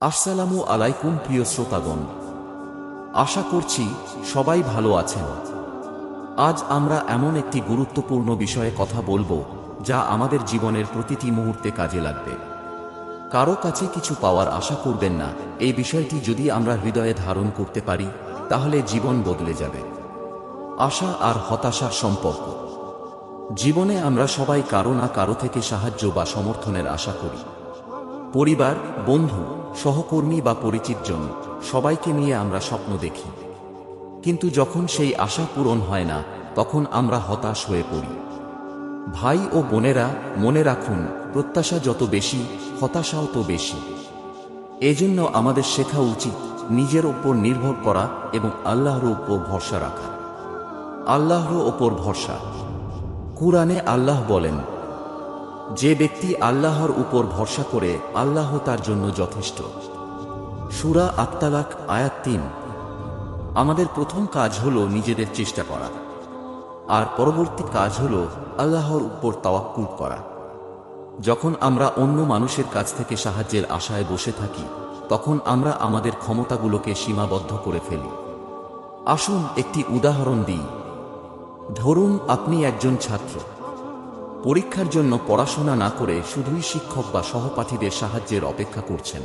আসসালামু আলাইকুম প্রিয় শ্রোতাগণ। আশা করছি সবাই ভালো আছেন। আজ আমরা এমন একটি গুরুত্বপূর্ণ বিষয়ে কথা বলব, যা আমাদের জীবনের প্রতিটি মুহূর্তে কাজে লাগবে। কারও কাছে কিছু পাওয়ার আশা করবেন না, এই বিষয়টি যদি আমরা হৃদয়ে ধারণ করতে পারি, তাহলে জীবন বদলে যাবে। আশা আর হতাশার সম্পর্ক। জীবনে আমরা সবাই কারও না কারও থেকে সাহায্য বা সমর্থনের আশা করি। পরিবার, বন্ধু সহকর্মী বা পরিচিতজন সবাইকে নিয়ে আমরা স্বপ্ন দেখি। কিন্তু যখন সেই আশা পূরণ হয় না, তখন আমরা হতাশ হয়ে পড়ি। ভাই ও বোনেরা, মনে রাখুন, প্রত্যাশা যত বেশি, হতাশাও তো বেশি। এজন্য আমাদের শেখা উচিত নিজের ওপর নির্ভর করা এবং আল্লাহর ওপর ভরসা রাখা। আল্লাহর ওপর ভরসা। কুরআনে আল্লাহ বলেন যে ব্যক্তি আল্লাহর উপর ভরসা করে আল্লাহ তার জন্য যথেষ্ট। সুরা আত্মালাক আয়াত তিন। আমাদের প্রথম কাজ হল নিজেদের চেষ্টা করা। আর পরবর্তী কাজ হল আল্লাহর উপর তাওয়াক্কুল করা। যখন আমরা অন্য মানুষের কাছ থেকে সাহায্যের আশায় বসে থাকি, তখন আমরা আমাদের ক্ষমতাগুলোকে সীমাবদ্ধ করে ফেলি। আসুন একটি উদাহরণ দিই। ধরুন আপনি একজন ছাত্র। পরীক্ষার জন্য পড়াশোনা না করে শুধুই শিক্ষক বা সহপাঠীদের সাহায্যের অপেক্ষা করছেন।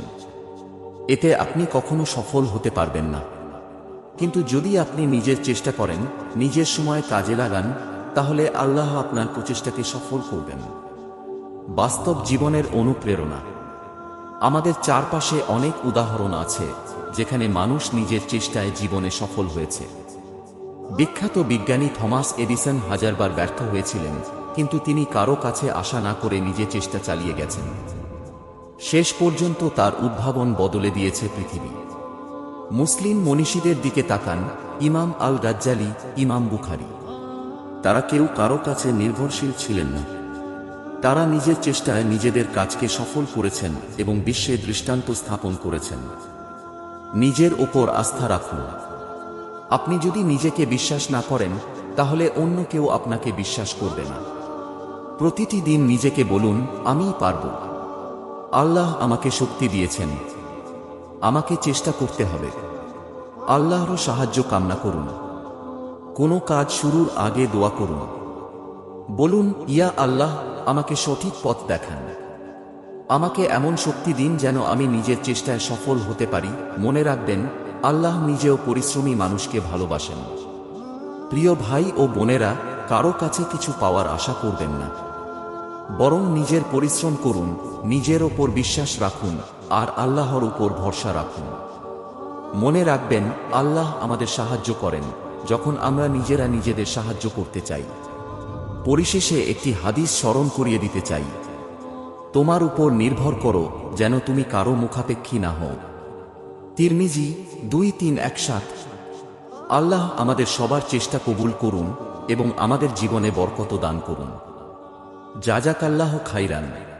এতে আপনি কখনো সফল হতে পারবেন না। কিন্তু যদি আপনি নিজের চেষ্টা করেন, নিজের সময় কাজে লাগান, তাহলে আল্লাহ আপনার প্রচেষ্টাকে সফল করবেন। বাস্তব জীবনের অনুপ্রেরণা। আমাদের চারপাশে অনেক উদাহরণ আছে, যেখানে মানুষ নিজের চেষ্টায় জীবনে সফল হয়েছে। বিখ্যাত বিজ্ঞানী থমাস এডিসন হাজারবার ব্যর্থ হয়েছিলেন। কিন্তু তিনি কারও কাছে আশা না করে নিজে চেষ্টা চালিয়ে গেছেন। শেষ পর্যন্ত তার উদ্ভাবন বদলে দিয়েছে পৃথিবী। মুসলিম মনীষীদের দিকে তাকান ইমাম আল গাজ্জালি ইমাম বুখারি। তারা কেউ কারও কাছে নির্ভরশীল ছিলেন না। তারা নিজের চেষ্টায় নিজেদের কাজকে সফল করেছেন এবং বিশ্বে দৃষ্টান্ত স্থাপন করেছেন। নিজের ওপর আস্থা রাখুন। আপনি যদি নিজেকে বিশ্বাস না করেন, তাহলে অন্য কেউ আপনাকে বিশ্বাস করবে না। প্রতিটি দিন নিজেকে বলুন, আমিই পারব আল্লাহ আমাকে শক্তি দিয়েছেন। আমাকে চেষ্টা করতে হবে। আল্লাহরও সাহায্য কামনা করুন। কোনো কাজ শুরুর আগে দোয়া করুন। বলুন, ইয়া আল্লাহ, আমাকে সঠিক পথ দেখান। আমাকে এমন শক্তি দিন যেন আমি নিজের চেষ্টায় সফল হতে পারি। মনে রাখবেন, আল্লাহ নিজেও পরিশ্রমী মানুষকে ভালোবাসেন। প্রিয় ভাই ও বোনেরা, কারও কাছে কিছু পাওয়ার আশা করবেন না। বরং নিজের পরিশ্রম করুন, নিজের ওপর বিশ্বাস রাখুন, আর আল্লাহর উপর ভরসা রাখুন। মনে রাখবেন, আল্লাহ আমাদের সাহায্য করেন, যখন আমরা নিজেরা নিজেদের সাহায্য করতে চাই। পরিশেষে একটি হাদিস স্মরণ করিয়ে দিতে চাই। তোমার উপর নির্ভর করো, যেন তুমি কারও মুখাপেক্ষী না হও। তিরমিজি দুই তিন এক সাত, আল্লাহ আমাদের সবার চেষ্টা কবুল করুন এবং আমাদের জীবনে বরকত দান করুন। যাজাক আল্লাহ খাইরান।